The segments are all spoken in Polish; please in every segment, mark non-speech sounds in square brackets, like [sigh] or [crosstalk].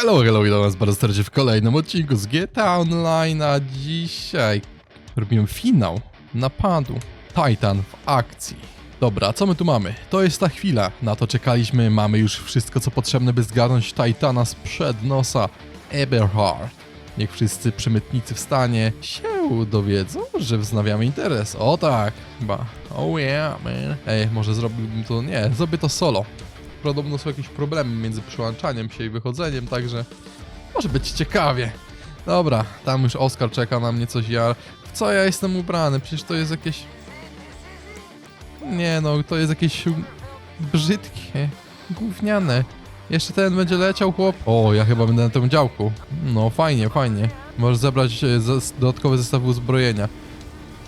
Hello, hello, witam was bardzo serdecznie w kolejnym odcinku z GTA Online, a dzisiaj robimy finał napadu Titan w akcji. Dobra, co my tu mamy? To jest ta chwila, na to czekaliśmy, mamy już wszystko co potrzebne, by zgarnąć Titana sprzed nosa Eberhard. Niech wszyscy przemytnicy w stanie się dowiedzą, że wznawiamy interes. O tak, chyba. Oh yeah, man. Ej, może zrobiłbym to... Nie, zrobię to solo. Podobno są jakieś problemy między przyłączaniem się i wychodzeniem, także może być ciekawie. Dobra, tam już Oskar czeka na mnie coś ja. Co ja jestem ubrany? Przecież to jest jakieś. Nie no, to jest jakieś brzydkie, gówniane. Jeszcze ten będzie leciał, chłop. O, ja chyba będę na tym działku. No, fajnie, fajnie. Możesz zebrać e, zes- dodatkowe zestawy uzbrojenia.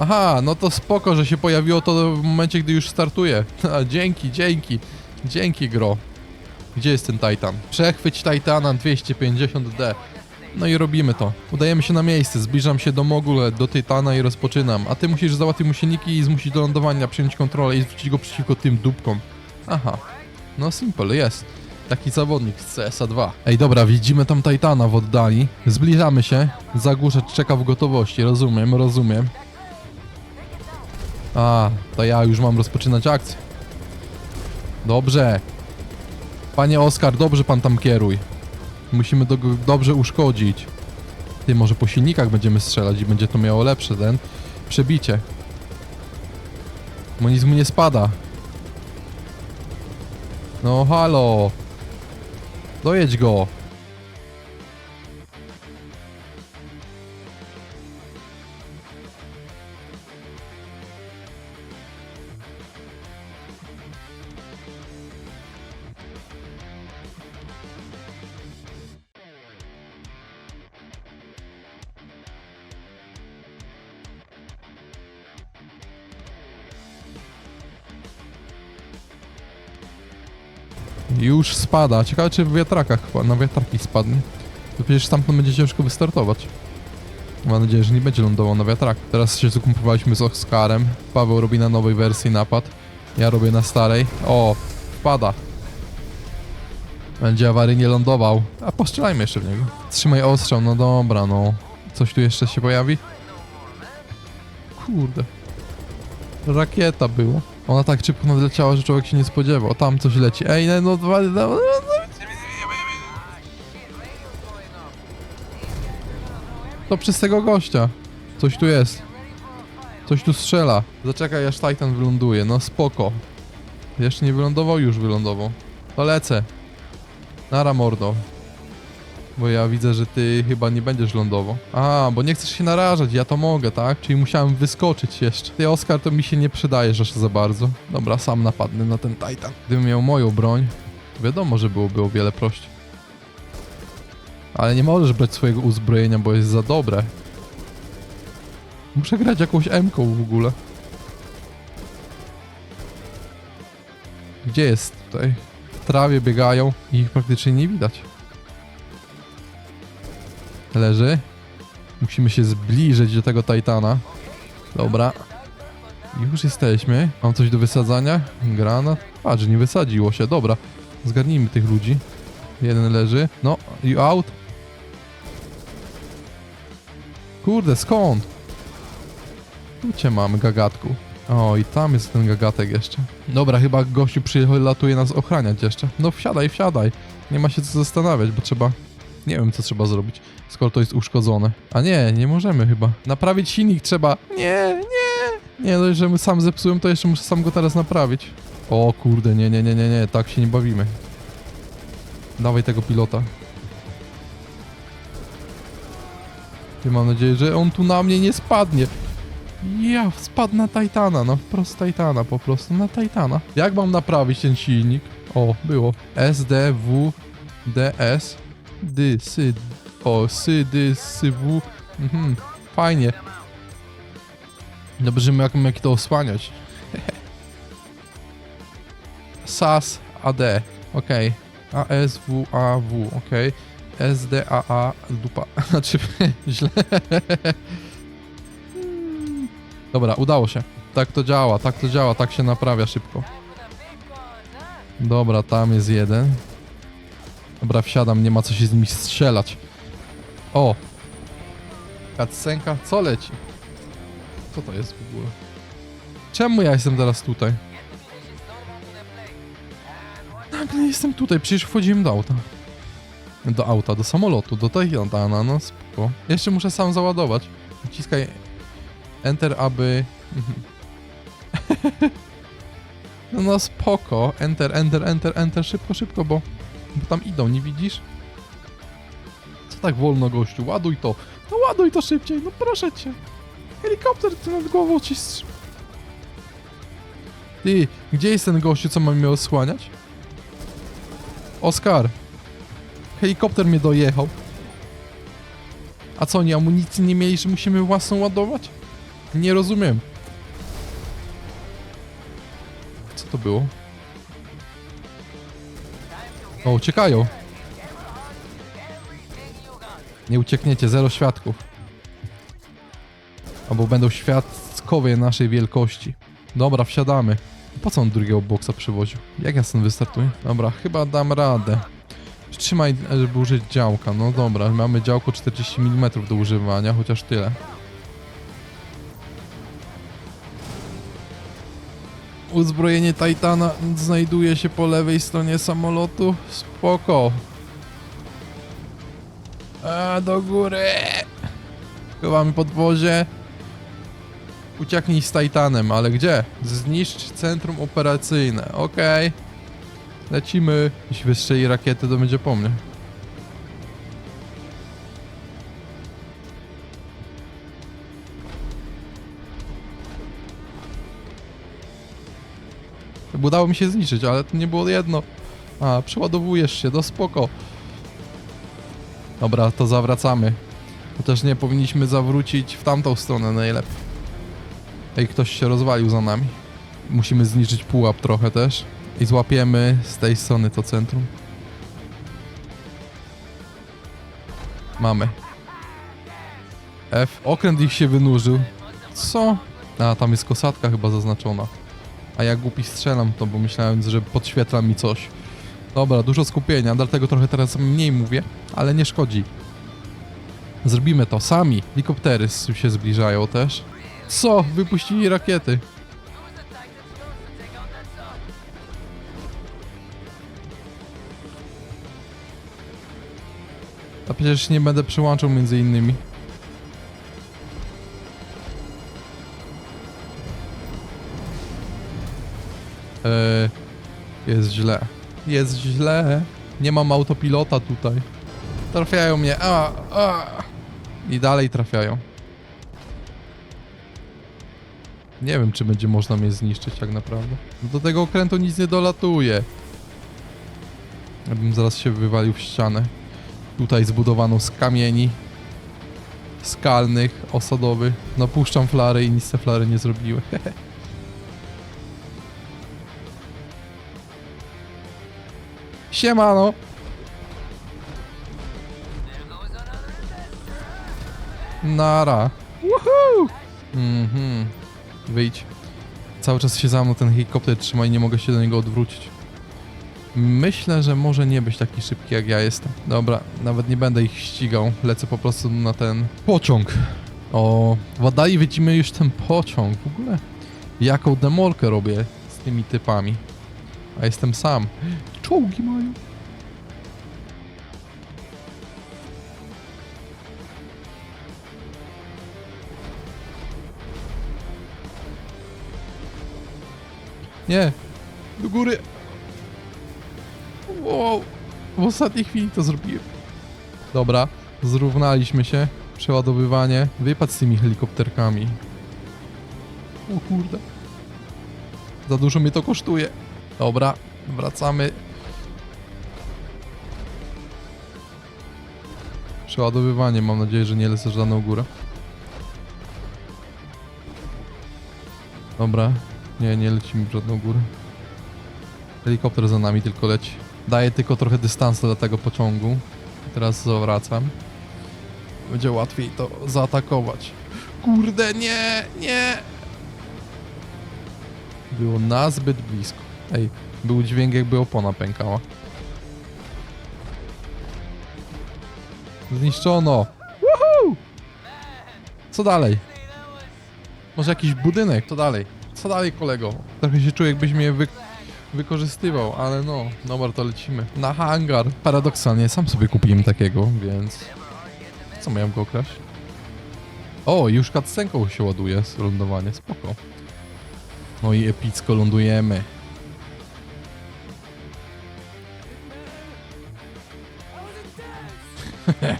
Aha, no to spoko, że się pojawiło to w momencie, gdy już startuje. [laughs] Dzięki, dzięki. Dzięki, gro. Gdzie jest ten Titan? Przechwyć Titana 250D. No i robimy to. Udajemy się na miejsce, zbliżam się do Mogule, do Titana i rozpoczynam. A ty musisz załatwić mu silniki i zmusić do lądowania, przyjąć kontrolę i zwrócić go przeciwko tym dupkom. Aha. No simple, jest. Taki zawodnik z CSA 2. Ej, dobra, widzimy tam Titana w oddali. Zbliżamy się. Zagłuszacz czeka w gotowości, rozumiem, rozumiem. A, to ja już mam rozpoczynać akcję. Dobrze. Panie Oskar, dobrze pan tam kieruj. Musimy do, dobrze uszkodzić. Ty, może po silnikach będziemy strzelać i będzie to miało lepsze ten przebicie. Bo nie spada. No halo. Dojedź go. Już spada. Ciekawe czy w wiatrakach chyba, na wiatraki spadnie. To przecież stamtąd będzie ciężko wystartować. Mam nadzieję, że nie będzie lądował na wiatrak. Teraz się zakumpowaliśmy z Oskarem. Paweł robi na nowej wersji napad. Ja robię na starej. O, wpada. Będzie awaryjnie lądował. A postrzelajmy jeszcze w niego. Trzymaj ostrzał, no dobra, no. Coś tu jeszcze się pojawi? Kurde. Rakieta było. Ona tak szybko nadleciała, że człowiek się nie spodziewał. Tam coś leci. Ej, no, no, no, no, no. To przez tego gościa. Coś tu jest. Coś tu strzela. Zaczekaj aż Titan wyląduje. No spoko. Jeszcze nie wylądował, już wylądował. To lecę. Nara mordo. Bo ja widzę, że ty chyba nie będziesz lądował. A, bo nie chcesz się narażać, ja to mogę, tak? Czyli musiałem wyskoczyć jeszcze. Ty, Oskar, to mi się nie przydajesz aż za bardzo. Dobra, sam napadnę na ten Titan. Gdybym miał moją broń, wiadomo, że byłoby o wiele prościej. Ale nie możesz brać swojego uzbrojenia, bo jest za dobre. Muszę grać jakąś M-ką w ogóle. Gdzie jest tutaj? W trawie biegają i ich praktycznie nie widać. Leży. Musimy się zbliżyć do tego Titana. Dobra. Już jesteśmy. Mam coś do wysadzania? Granat? Patrz, nie wysadziło się. Dobra. Zgarnijmy tych ludzi. Jeden leży. No, you out. Kurde, skąd? Tu cię mamy, gagatku. O, i tam jest ten gagatek jeszcze. Dobra, chyba gościu przylatuje nas ochraniać jeszcze. No wsiadaj, wsiadaj. Nie ma się co zastanawiać, bo trzeba... Nie wiem, co trzeba zrobić, skoro to jest uszkodzone. A nie, nie możemy chyba. Naprawić silnik trzeba. Nie, nie. Nie, no, że my sam zepsułem, to jeszcze muszę sam go teraz naprawić. O kurde, nie, nie, nie, nie, nie, tak się nie bawimy. Dawaj tego pilota. Mam nadzieję, że on tu na mnie nie spadnie. Ja, spadł na Titana, no wprost Titana, po prostu na Titana. Jak mam naprawić ten silnik? O, było. SDW DS dy, sy, o, sy, dy, w. Mhm, fajnie. Dobrze, jak, jak to osłaniać. [laughs] SAS AD, okej. ASW AW, okej. SDAA dupa. [laughs] Znaczy, [laughs] źle. Dobra, udało się. Tak to działa, tak to działa, tak się naprawia szybko. Dobra, tam jest jeden. Dobra, wsiadam, nie ma co się z nimi strzelać. O! Cutscenka, co leci? Co to jest w ogóle? Czemu ja jestem teraz tutaj? Nagle jestem tutaj, przecież wchodziłem do auta. Do auta, do samolotu, do Tajlandana, no spoko. Jeszcze muszę sam załadować. Naciskaj Enter, aby... [laughs] no, no spoko. Enter, enter, enter, enter, szybko, szybko, bo, bo tam idą, nie widzisz? Co tak wolno, gościu? Ładuj to. No ładuj to szybciej, no proszę cię. Helikopter tu nad głową ci. Ty, gdzie jest ten gościu, co ma mnie osłaniać? Oskar. Helikopter mnie dojechał. A co, oni amunicji nie mieli, że musimy własną ładować? Nie rozumiem. Co to było? O, uciekają. Nie uciekniecie, zero świadków. Albo będą świadkowie naszej wielkości. Dobra, wsiadamy. Po co on drugiego boksa przywoził? Jak ja stąd wystartuję? Dobra, chyba dam radę. Trzymaj, żeby użyć działka. No dobra, mamy działko 40 mm do używania, chociaż tyle. Uzbrojenie Titana znajduje się po lewej stronie samolotu. Spoko. A do góry. Chowamy podwozie. Ucieknij z Titanem, ale gdzie? Zniszcz centrum operacyjne. Okej. Lecimy. Jeśli wystrzeli rakiety, to będzie po mnie. Udało mi się zniszczyć, ale to nie było jedno. A, przeładowujesz się, do spoko. Dobra, to zawracamy. Chociaż nie powinniśmy zawrócić w tamtą stronę najlepiej. Ej, ktoś się rozwalił za nami. Musimy zniszczyć pułap trochę też. I złapiemy z tej strony to centrum. Mamy. F. Okręt ich się wynurzył. Co? A, tam jest kosatka chyba zaznaczona. A ja głupi strzelam to, bo myślałem, że podświetla mi coś. Dobra, dużo skupienia, dlatego trochę teraz mniej mówię, ale nie szkodzi. Zrobimy to sami. Helikoptery się zbliżają też. Co? Wypuścili rakiety. A przecież nie będę przyłączał między innymi. Eee, jest źle. Jest źle. Nie mam autopilota tutaj. Trafiają mnie. A, a. I dalej trafiają. Nie wiem, czy będzie można mnie zniszczyć tak naprawdę. Do tego okrętu nic nie dolatuje. Ja bym zaraz się wywalił w ścianę. Tutaj zbudowaną z kamieni. Skalnych, osadowych. No puszczam flary i nic te flary nie zrobiły. [laughs] Siemano! Nara. Woohoo! Mhm. Wyjdź. Cały czas się za mną ten helikopter trzyma i nie mogę się do niego odwrócić. Myślę, że może nie być taki szybki jak ja jestem. Dobra, nawet nie będę ich ścigał. Lecę po prostu na ten pociąg. O, wadaj, widzimy już ten pociąg. W ogóle jaką demolkę robię z tymi typami. A jestem sam. Czołgi mają. Nie, do góry. Wow, w ostatniej chwili to zrobiłem. Dobra, zrównaliśmy się. Przeładowywanie. Wypad z tymi helikopterkami. O kurde. Za dużo mnie to kosztuje. Dobra, wracamy. Przeładowywanie, mam nadzieję, że nie lecę żadną górę. Dobra, nie, nie lecimy w żadną górę. Helikopter za nami tylko leci. Daję tylko trochę dystansu do tego pociągu. Teraz zawracam. Będzie łatwiej to zaatakować. Kurde, nie, nie! Było nazbyt blisko. Ej, był dźwięk jakby opona pękała. Zniszczono. Woohoo! Co dalej? Może jakiś budynek? Co dalej? Co dalej, kolego? Trochę się czuję, jakbyś mnie wy... wykorzystywał, ale no, dobra, to lecimy. Na hangar. Paradoksalnie, sam sobie kupiłem takiego, więc... Co miałem go okraść? O, już cutscenką się ładuje lądowanie, spoko. No i epicko lądujemy. [laughs]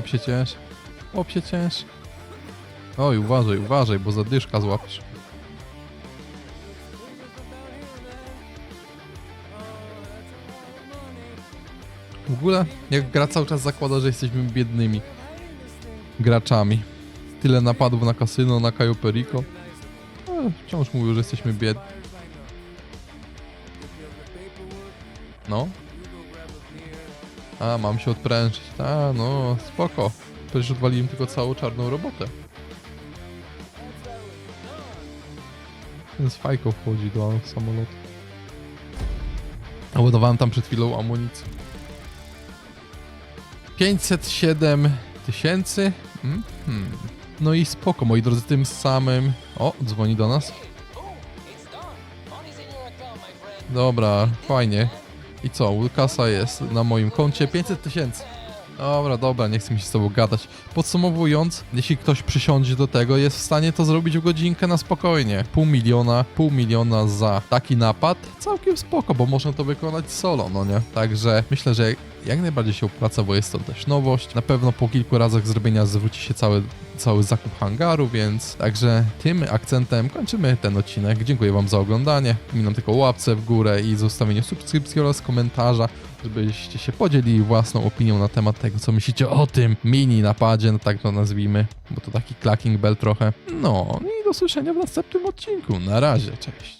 Chłop się cięż. Chłop się cięż. Oj, uważaj, uważaj, bo zadyszka złapiesz. W ogóle, jak gra cały czas zakłada, że jesteśmy biednymi graczami. Tyle napadów na kasyno, na Cayo Perico. E, wciąż mówią, że jesteśmy biedni. No. A, mam się odprężyć. A, no, spoko. Przecież odwaliłem tylko całą czarną robotę. Ten z fajką wchodzi do samolotu. A ładowałem tam przed chwilą amunicję. 507 tysięcy? Mm, hmm. No i spoko, moi drodzy, tym samym... O, dzwoni do nas. Dobra, fajnie. I co, kasa jest na moim koncie 500 tysięcy. Dobra, dobra, nie chcę mi się z tobą gadać. Podsumowując, jeśli ktoś przysiądzie do tego, jest w stanie to zrobić w godzinkę na spokojnie. Pół miliona, pół miliona za taki napad, całkiem spoko, bo można to wykonać solo, no nie? Także myślę, że jak najbardziej się opłaca, bo jest to też nowość. Na pewno po kilku razach zrobienia zwróci się cały, cały zakup hangaru, więc także tym akcentem kończymy ten odcinek. Dziękuję wam za oglądanie. Miną tylko łapce w górę i zostawienie subskrypcji oraz komentarza, żebyście się podzielili własną opinią na temat tego, co myślicie o tym mini napadzie, no tak to nazwijmy, bo to taki clacking bell trochę. No i do słyszenia w następnym odcinku. Na razie, cześć.